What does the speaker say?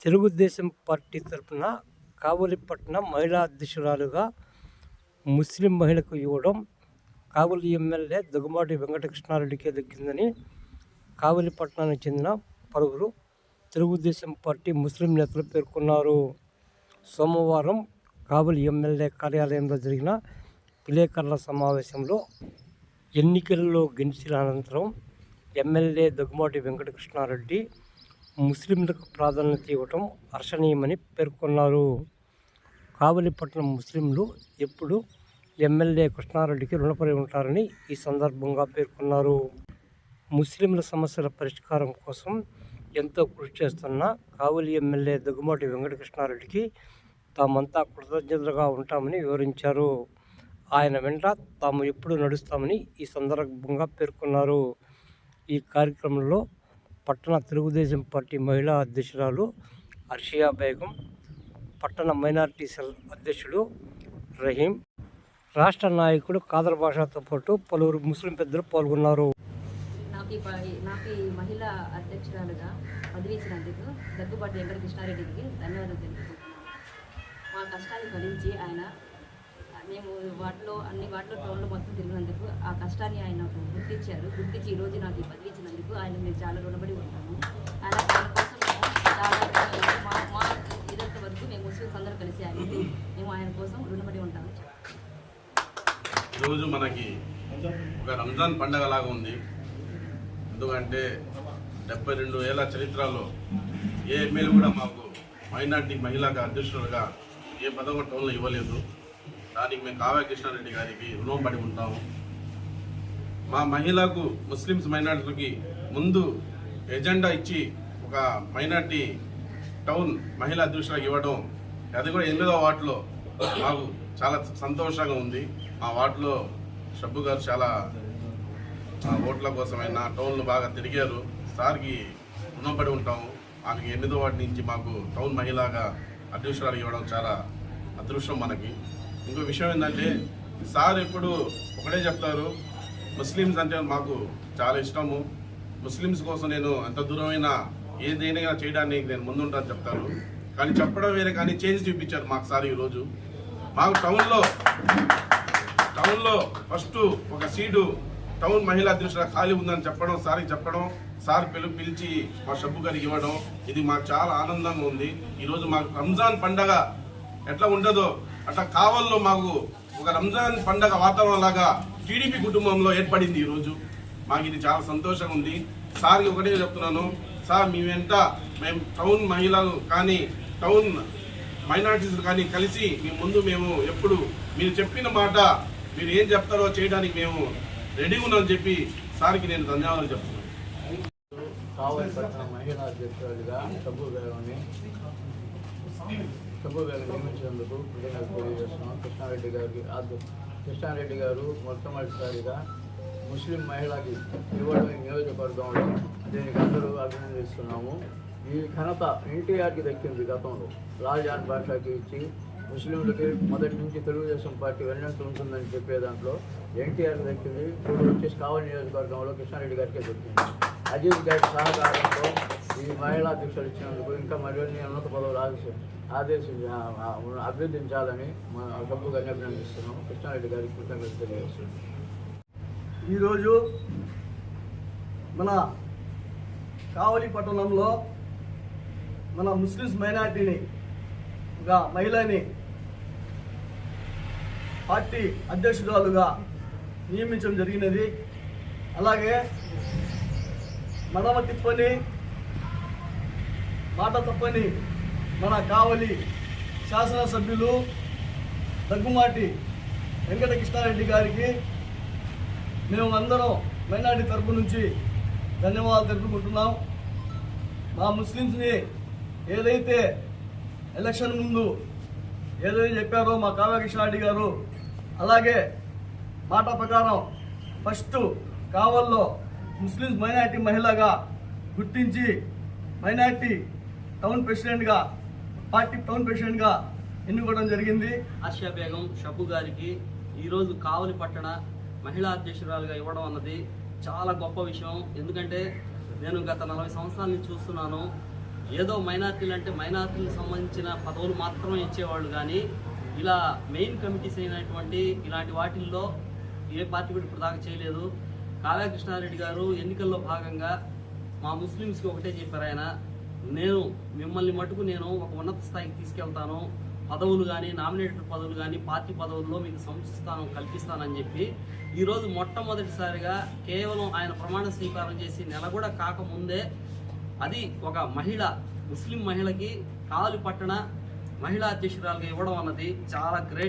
Telugu Desam party తరఫున కావలిపట్నం మహిళా అధ్యక్షురాలుగా ముస్లిం మహిళకు ఇవ్వడం కావలి ఎమ్మెల్యే దగ్గుమాటి వెంకటకృష్ణారెడ్డికే దక్కిందని కావలిపట్నానికి చెందిన పలువురు తెలుగుదేశం పార్టీ ముస్లిం నేతలు పేర్కొన్నారు. సోమవారం కావలి ఎమ్మెల్యే కార్యాలయంలో జరిగిన విలేకరుల సమావేశంలో ఎన్నికల్లో గెలిచిన అనంతరం ఎమ్మెల్యే దగ్గుమాటి వెంకటకృష్ణారెడ్డి ముస్లింలకు ప్రాధాన్యత ఇవ్వటం హర్షణీయమని పేర్కొన్నారు. కావలిపట్నం ముస్లింలు ఎప్పుడు ఎమ్మెల్యే కృష్ణారెడ్డికి రుణపడి ఉంటారని ఈ సందర్భంగా పేర్కొన్నారు. ముస్లింల సమస్యల పరిష్కారం కోసం ఎంతో కృషి చేస్తున్న కావలి ఎమ్మెల్యే దగ్గుమాటి వెంకటకృష్ణారెడ్డికి తామంతా కృతజ్ఞతలుగా ఉంటామని వివరించారు. ఆయన వెంట తాము ఎప్పుడు నడుస్తామని ఈ సందర్భంగా పేర్కొన్నారు. ఈ కార్యక్రమంలో పట్టణ తెలుగుదేశం పార్టీ మహిళా అధ్యక్షురాలు అర్షియా బేగం పట్టణ మైనారిటీ సెల్ అధ్యక్షుడు రహీం రాష్ట్ర నాయకుడు కాదర్ భాషతో పాటు పలువురు ముస్లిం పెద్దలు పాల్గొన్నారు. నాకు ఈ ప- నాకు ఈ మహిళా అధ్యక్షురాలుగా పదవి ఇచ్చినందుకు దగ్గుబాటి వెంకట కృష్ణారెడ్డికి ధన్యవాదాలు తెలుపుకుంటున్నాను. మా కష్టాన్ని ఫలించి ఆయన మేము వాటిలో అన్ని వాటిలో టౌన్లో మొత్తం తిరిగినందుకు ఆ కష్టాన్ని ఆయన గుర్తించారు గుర్తించి ఈరోజు నాకు ఈ పదవి ఇచ్చినందుకు ఆయన మేము చాలా రుణపడి ఉంటాము. ఆయన దానికోసం మా మా ఇదంత వరకు మేము ముస్లిమ్స్ అందరూ కలిసి ఆయనకి మేము ఆయన కోసం రుణపడి ఉంటాము. ఈరోజు మనకి ఒక రంజాన్ పండగ లాగా ఉంది. ఎందుకంటే డెబ్బై రెండు ఏళ్ళ చరిత్రలో ఏ ఎమ్మెల్యే కూడా మాకు మైనార్టీ మహిళగా అధ్యక్షులుగా ఏ పదవ టోన్లు ఇవ్వలేదు. దానికి మేము కావ్య కృష్ణారెడ్డి గారికి రుణం పడి ఉంటాము. మా మహిళకు ముస్లిమ్స్ మైనార్టీలకి ముందు ఎజెండా ఇచ్చి ఒక మైనార్టీ టౌన్ మహిళా అధ్యక్షులకు ఇవ్వడం అది కూడా ఎనిమిదో వార్డులో మాకు చాలా సంతోషంగా ఉంది. మా వార్డులో షబ్బు గారు చాలా ఓట్ల కోసమైనా టౌన్లు బాగా తిరిగారు. సార్కి రుణపడి ఉంటాము. ఆమెకి ఎనిమిదో వార్డు నుంచి మాకు టౌన్ మహిళగా అధ్యక్షురాలు ఇవ్వడం చాలా అదృష్టం మనకి. ఇంకో విషయం ఏంటంటే సార్ ఎప్పుడు ఒకటే చెప్తారు ముస్లిమ్స్ అంటే మాకు చాలా ఇష్టము. ముస్లిమ్స్ కోసం నేను ఎంత దూరమైనా ఏదైనా చేయడానికి నేను ముందుంటాను చెప్తాను కానీ చెప్పడం వేరే కానీ చేంజ్ చూపించారు మాకు సార్ ఈరోజు. మాకు టౌన్లో టౌన్లో ఫస్ట్ ఒక సీటు టౌన్ మహిళా అధ్యక్షుల ఖాళీ ఉందని చెప్పడం సార్కి చెప్పడం సార్ పిలు పిలిచి మా షబ్బు గారికి ఇవ్వడం ఇది మాకు చాలా ఆనందంగా ఉంది. ఈరోజు మాకు రంజాన్ పండగ ఎట్లా ఉండదో అట్లా కావల్లో మాకు ఒక రంజాన్ పండగ వాతావరణం లాగా టీడీపీ కుటుంబంలో ఏర్పడింది ఈరోజు మాకు ఇది చాలా సంతోషంగా ఉంది. సార్కి ఒకటే చెప్తున్నాను. సార్ మీ వెంట మేము టౌన్ మహిళలు కానీ టౌన్ మైనారిటీస్ కానీ కలిసి మీ ముందు మేము ఎప్పుడు మీరు చెప్పిన మాట మీరు ఏం చెప్తారో చేయడానికి మేము రెడీగా ఉన్నామని చెప్పి సార్కి నేను ధన్యవాదాలు చెప్తున్నాను. కావలపట్నం మహిళా అధ్యక్షురాలుగా సబ్బు బేగంని నియమించినందుకు కృతజ్ఞతలు తెలియజేస్తున్నాం. కృష్ణారెడ్డి గారికి కృష్ణారెడ్డి గారు మొట్టమొదటిసారిగా ముస్లిం మహిళకి ఇవ్వడం నియోజకవర్గంలో దీనికి అందరూ అభినందిస్తున్నాము. ఈ ఘనత ఎన్టీఆర్కి దక్కింది గతంలో. రాజాన్ భాషకి ఇచ్చి ముస్లింలకి మొదటి నుంచి తెలుగుదేశం పార్టీ వెళ్ళినట్టు ఉంటుందని చెప్పే దాంట్లో ఎన్టీఆర్ దక్కింది. ఇప్పుడు వచ్చేసి కావలి నియోజకవర్గంలో కృష్ణారెడ్డి గారికే దొరికింది అజిత్ గారి సహకారంతో ఈ మహిళా అధ్యక్షులు ఇచ్చినందుకు ఇంకా మరిన్ని ఉన్నత పదవులు ఆదేశ ఆదేశి అభ్యర్థించాలని మా డబ్బు గారిని అభినందిస్తున్నాం కృష్ణారెడ్డి గారికి కృతజ్ఞతలు తెలియజేస్తున్నాం ఈరోజు మన కావలి పట్టణంలో మన ముస్లిమ్స్ మైనార్టీని ఒక మహిళని పార్టీ అధ్యక్షురాలుగా నియమించడం జరిగినది. అలాగే మడమ తిప్పని మాట తప్పని మన కావలి శాసనసభ్యులు దగ్గుమాటి వెంకట కృష్ణారెడ్డి గారికి మేము అందరం మైనార్టీ తరపు నుంచి ధన్యవాదాలు తెలుపుకుంటున్నాం. మా ముస్లిమ్స్ని ఏదైతే ఎలక్షన్ ముందు ఏదైతే చెప్పారో మా కావ్యకృష్ణారెడ్డి గారు అలాగే మాట ప్రకారం ఫస్ట్ కావల్లో ముస్లిమ్స్ మైనార్టీ మహిళగా గుర్తించి మైనార్టీ టౌన్ ప్రెసిడెంట్గా పార్టీ టౌన్ ప్రెసిడెంట్గా ఎన్నుకోవడం జరిగింది. ఆసియా బేగం షబ్బు గారికి ఈరోజు కావలి పట్టణ మహిళా అధ్యక్షురాలుగా ఇవ్వడం అన్నది చాలా గొప్ప విషయం. ఎందుకంటే నేను గత నలభై సంవత్సరాల నుంచి చూస్తున్నాను ఏదో మైనార్టీలు అంటే మైనార్టీలకు సంబంధించిన పదవులు మాత్రమే ఇచ్చేవాళ్ళు కానీ ఇలా మెయిన్ కమిటీస్ అయినటువంటి ఇలాంటి వాటిల్లో ఏ పార్టీ కూడా ఇప్పుడు దాకా చేయలేదు. కావ్యకృష్ణారెడ్డి గారు ఎన్నికల్లో భాగంగా మా ముస్లిమ్స్కి ఒకటే చెప్పారు ఆయన నేను మిమ్మల్ని మటుకు నేను ఒక ఉన్నత స్థాయికి తీసుకెళ్తాను. పదవులు కానీ నామినేటెడ్ పదవులు కానీ పార్టీ పదవుల్లో మీకు సంస్థానం కల్పిస్తానని చెప్పి ఈరోజు మొట్టమొదటిసారిగా కేవలం ఆయన ప్రమాణ స్వీకారం చేసి నెల కూడా కాకముందే అది ఒక మహిళ ముస్లిం మహిళకి కాలు పట్టణ మహిళా అధ్యక్షురాలుగా ఇవ్వడం అన్నది చాలా గ్రేట్.